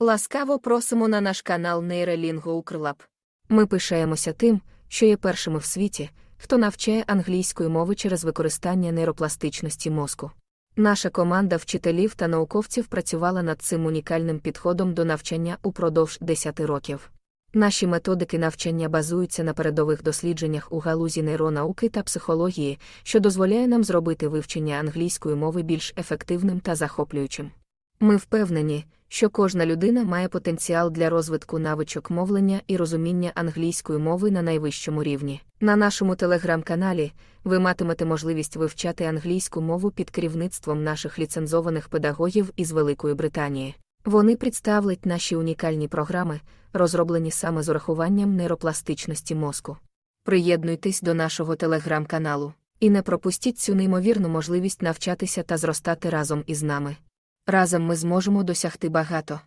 Ласкаво просимо на наш канал Нейролінго Укрлаб. Ми пишаємося тим, що є першими в світі, хто навчає англійської мови через використання нейропластичності мозку. Наша команда вчителів та науковців працювала над цим унікальним підходом до навчання упродовж 10 років. Наші методики навчання базуються на передових дослідженнях у галузі нейронауки та психології, що дозволяє нам зробити вивчення англійської мови більш ефективним та захоплюючим. Ми впевнені, що кожна людина має потенціал для розвитку навичок мовлення і розуміння англійської мови на найвищому рівні. На нашому телеграм-каналі ви матимете можливість вивчати англійську мову під керівництвом наших ліцензованих педагогів із Великої Британії. Вони представлять наші унікальні програми, розроблені саме з урахуванням нейропластичності мозку. Приєднуйтесь до нашого телеграм-каналу і не пропустіть цю неймовірну можливість навчатися та зростати разом із нами. Разом ми зможемо досягти багато.